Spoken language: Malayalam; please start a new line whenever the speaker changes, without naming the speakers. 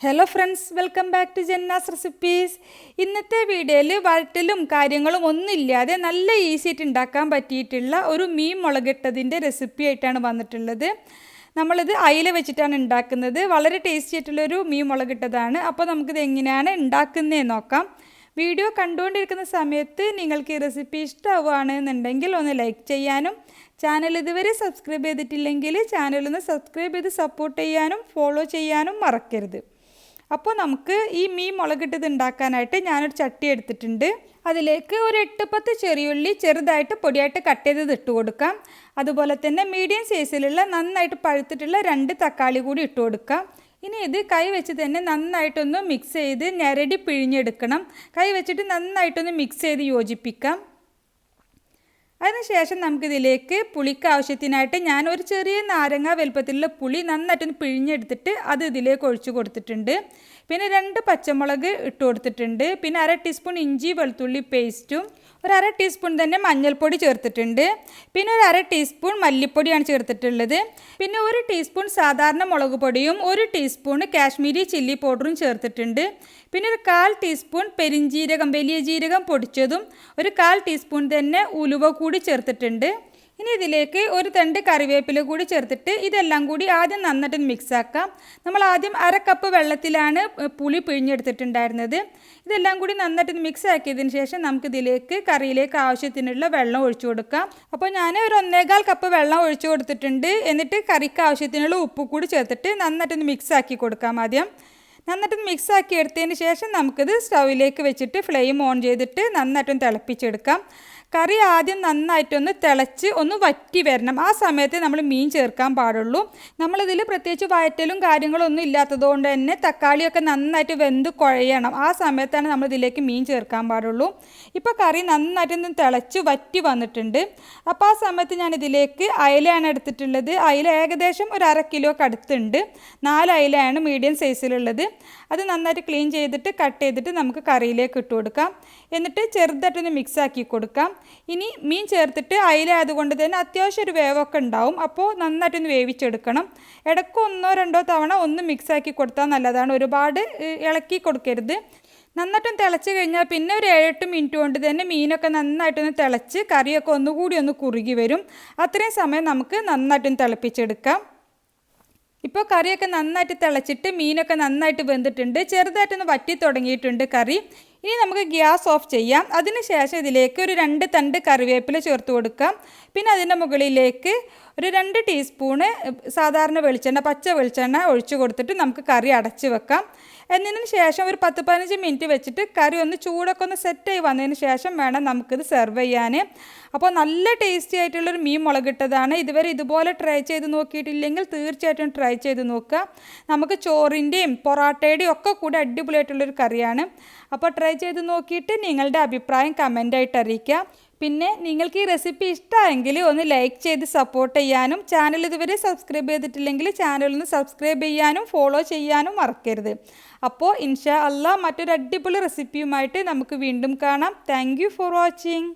Hello friends welcome back to Janna's recipes ഇന്നത്തെ വീഡിയോയിൽ വരട്ടലും കാര്യങ്ങളും ഒന്നുമില്ലാതെ നല്ല ഈസി ആയിട്ട് ഉണ്ടാക്കാൻ പറ്റിയിട്ടുള്ള ഒരു മീൻ മുളകിട്ടതിന്റെ റെസിപ്പി ആയിട്ടാണ് വന്നിട്ടുള്ളത്. നമ്മളിത് അയില വെച്ചിട്ടാണ് ഉണ്ടാക്കുന്നത്. വളരെ ടേസ്റ്റി ആയിട്ടുള്ളൊരു മീൻ മുളകിട്ടതാണ്. അപ്പോൾ നമുക്കിത് എങ്ങനെയാണ് ഉണ്ടാക്കുന്നതെന്ന് നോക്കാം. വീഡിയോ കണ്ടുകൊണ്ടിരിക്കുന്ന സമയത്ത് നിങ്ങൾക്ക് ഈ റെസിപ്പി ഇഷ്ടമാവുകയാണെന്നുണ്ടെങ്കിൽ ഒന്ന് ലൈക്ക് ചെയ്യാനും ചാനൽ ഇതുവരെ സബ്സ്ക്രൈബ് ചെയ്തിട്ടില്ലെങ്കിൽ ചാനലൊന്ന് സബ്സ്ക്രൈബ് ചെയ്ത് സപ്പോർട്ട് ചെയ്യാനും ഫോളോ ചെയ്യാനും മറക്കരുത്. അപ്പോൾ നമുക്ക് ഈ മീൻ മുളകിട്ടത് ഉണ്ടാക്കാനായിട്ട് ഞാനൊരു ചട്ടി എടുത്തിട്ടുണ്ട്. അതിലേക്ക് ഒരു എട്ട് പത്ത് ചെറിയുള്ളി ചെറുതായിട്ട് പൊടിയായിട്ട് കട്ട് ചെയ്തത് ഇട്ട് കൊടുക്കാം. അതുപോലെ തന്നെ മീഡിയം സൈസിലുള്ള നന്നായിട്ട് പഴുത്തിട്ടുള്ള രണ്ട് തക്കാളി കൂടി ഇട്ട് കൊടുക്കാം. ഇനി ഇത് കൈ വെച്ച് തന്നെ നന്നായിട്ടൊന്ന് മിക്സ് ചെയ്ത് ഞരടി പിഴിഞ്ഞെടുക്കണം. കൈ വെച്ചിട്ട് നന്നായിട്ടൊന്ന് മിക്സ് ചെയ്ത് യോജിപ്പിക്കാം. അതിനുശേഷം നമുക്കിതിലേക്ക് പുളിക്ക് ആവശ്യത്തിനായിട്ട് ഞാൻ ഒരു ചെറിയ നാരങ്ങ വലുപ്പത്തിലുള്ള പുളി നന്നായിട്ടൊന്ന് പിഴിഞ്ഞെടുത്തിട്ട് അത് ഇതിലേക്ക് ഒഴിച്ചു കൊടുത്തിട്ടുണ്ട്. പിന്നെ രണ്ട് പച്ചമുളക് ഇട്ട് കൊടുത്തിട്ടുണ്ട്. പിന്നെ അര ടീസ്പൂൺ ഇഞ്ചി വെളുത്തുള്ളി പേസ്റ്റും ഒരു അര ടീസ്പൂൺ തന്നെ മഞ്ഞൾപ്പൊടി ചേർത്തിട്ടുണ്ട്. പിന്നെ ഒരു അര ടീസ്പൂൺ മല്ലിപ്പൊടിയാണ് ചേർത്തിട്ടുള്ളത്. പിന്നെ ഒരു ടീസ്പൂൺ സാധാരണ മുളക് പൊടിയും ഒരു ടീസ്പൂൺ കാശ്മീരി ചില്ലി പൗഡറും ചേർത്തിട്ടുണ്ട്. പിന്നെ ഒരു കാൽ ടീസ്പൂൺ പെരിഞ്ജീരകം വലിയ ജീരകം പൊടിച്ചതും ഒരു കാൽ ടീസ്പൂൺ തന്നെ ഉലുവ കൂടി ചേർത്തിട്ടുണ്ട്. ഇനി ഇതിലേക്ക് ഒരു തണ്ട് കറിവേപ്പില കൂടി ചേർത്തിട്ട് ഇതെല്ലാം കൂടി ആദ്യം നന്നായിട്ട് മിക്സ് ആക്കാം. നമ്മൾ ആദ്യം അര കപ്പ് വെള്ളത്തിലാണ് പുളി പിഴിഞ്ഞെടുത്തിട്ടുണ്ടായിരുന്നത്. ഇതെല്ലാം കൂടി നന്നായിട്ട് മിക്സ് ആക്കിയതിന് ശേഷം നമുക്ക് ഇതിലേക്ക് കറിയിലേക്ക് ആവശ്യത്തിനുള്ള വെള്ളം ഒഴിച്ചു കൊടുക്കാം. അപ്പോൾ ഞാൻ ഒരു ഒന്നേകാൽ കപ്പ് വെള്ളം ഒഴിച്ചു കൊടുത്തിട്ടുണ്ട്. എന്നിട്ട് കറിക്ക് ആവശ്യത്തിനുള്ള ഉപ്പ് കൂടി ചേർത്തിട്ട് നന്നായിട്ടൊന്ന് മിക്സ് ആക്കി കൊടുക്കാം ആദ്യം. നന്നായിട്ട് മിക്സ് ആക്കി എടുത്തതിന് ശേഷം നമുക്കിത് സ്റ്റൗവിലേക്ക് വെച്ചിട്ട് ഫ്ലെയിം ഓൺ ചെയ്തിട്ട് നന്നായിട്ടൊന്ന് തിളപ്പിച്ചെടുക്കാം. കറി ആദ്യം നന്നായിട്ടൊന്ന് തിളച്ച് ഒന്ന് വറ്റി വരണം. ആ സമയത്ത് നമ്മൾ മീൻ ചേർക്കാൻ പാടുള്ളൂ. നമ്മളിതിൽ പ്രത്യേകിച്ച് വയറ്റലും കാര്യങ്ങളൊന്നും ഇല്ലാത്തതുകൊണ്ട് തന്നെ തക്കാളിയൊക്കെ നന്നായിട്ട് വെന്ത് കുഴയണം. ആ സമയത്താണ് നമ്മളിതിലേക്ക് മീൻ ചേർക്കാൻ പാടുള്ളൂ. ഇപ്പോൾ കറി നന്നായിട്ടൊന്ന് തിളച്ച് വറ്റി വന്നിട്ടുണ്ട്. അപ്പോൾ ആ സമയത്ത് ഞാൻ ഇതിലേക്ക് അയലയാണ് എടുത്തിട്ടുള്ളത്. അയല ഏകദേശം ഒരു അര കിലോ അടുത്തുണ്ട്. നാല് അയലയാണ് മീഡിയം സൈസിലുള്ളത്. അത് നന്നായിട്ട് ക്ലീൻ ചെയ്തിട്ട് കട്ട് ചെയ്തിട്ട് നമുക്ക് കറിയിലേക്ക് ഇട്ട് കൊടുക്കാം. എന്നിട്ട് ചെറുതായിട്ടൊന്ന് മിക്സാക്കി കൊടുക്കാം. ഇനി മീൻ ചേർത്തിട്ട് അയില ആയതുകൊണ്ട് തന്നെ അത്യാവശ്യം ഒരു വേവൊക്കെ ഉണ്ടാവും. അപ്പോൾ നന്നായിട്ടൊന്ന് വേവിച്ചെടുക്കണം. ഇടയ്ക്ക് ഒന്നോ രണ്ടോ തവണ ഒന്ന് മിക്സാക്കി കൊടുത്താൽ നല്ലതാണ്. ഒരുപാട് ഇളക്കി കൊടുക്കരുത്. നന്നായിട്ടൊന്ന് തിളച്ച് കഴിഞ്ഞാൽ പിന്നെ ഒരു ഏഴെട്ട് മിനിറ്റ് കൊണ്ട് തന്നെ മീനൊക്കെ നന്നായിട്ടൊന്ന് തിളച്ച് കറിയൊക്കെ ഒന്നുകൂടി ഒന്ന് കുറുകി വരും. അത്രയും സമയം നമുക്ക് നന്നായിട്ടൊന്ന് തിളപ്പിച്ചെടുക്കാം. ഇപ്പോൾ കറിയൊക്കെ നന്നായിട്ട് തിളച്ചിട്ട് മീനൊക്കെ നന്നായിട്ട് വെന്തിട്ടുണ്ട്. ചെറുതായിട്ടൊന്ന് വറ്റി തുടങ്ങിയിട്ടുണ്ട് കറി. ഇനി നമുക്ക് ഗ്യാസ് ഓഫ് ചെയ്യാം. അതിനുശേഷം ഇതിലേക്ക് ഒരു രണ്ട് തണ്ട് കറിവേപ്പില ചേർത്ത് കൊടുക്കാം. പിന്നെ അതിന്റെ മുകളിലേക്ക് ഒരു രണ്ട് ടീസ്പൂണ് സാധാരണ വെളിച്ചെണ്ണ പച്ച വെളിച്ചെണ്ണ ഒഴിച്ച് കൊടുത്തിട്ട് നമുക്ക് കറി അടച്ച് വെക്കാം. എന്നതിന് ശേഷം ഒരു പത്ത് പതിനഞ്ച് മിനിറ്റ് വെച്ചിട്ട് കറി ഒന്ന് ചൂടൊക്കെ ഒന്ന് സെറ്റായി വന്നതിന് ശേഷം വേണം നമുക്കിത് സെർവ് ചെയ്യാൻ. അപ്പോൾ നല്ല ടേസ്റ്റി ആയിട്ടുള്ളൊരു മീൻ മുളകിട്ടതാണ് ഇതുവരെ ഇതുപോലെ ട്രൈ ചെയ്ത് നോക്കിയിട്ടില്ലെങ്കിൽ തീർച്ചയായിട്ടും ട്രൈ ചെയ്ത് നോക്കുക. നമുക്ക് ചോറിന്റെയും പൊറാട്ടയുടെയും ഒക്കെ കൂടെ അടിപൊളിയായിട്ടുള്ളൊരു കറിയാണ്. അപ്പോൾ ട്രൈ ചെയ്ത് നോക്കിയിട്ട് നിങ്ങളുടെ അഭിപ്രായം കമന്റായിട്ട് അറിയിക്കുക. പിന്നെ നിങ്ങൾക്ക് ഈ റെസിപ്പി ഇഷ്ടമായെങ്കിൽ ഒന്ന് ലൈക്ക് ചെയ്ത് സപ്പോർട്ട് ചെയ്യാനും ചാനൽ ഇതുവരെ സബ്സ്ക്രൈബ് ചെയ്തിട്ടില്ലെങ്കിൽ ചാനൽ ഒന്ന് സബ്സ്ക്രൈബ് ചെയ്യാനും ഫോളോ ചെയ്യാനും മറക്കരുത്. അപ്പോൾ ഇൻഷാ അല്ല മറ്റൊരു അടിപൊളി റെസിപ്പിയുമായിട്ട് നമുക്ക് വീണ്ടും കാണാം. Thank for watching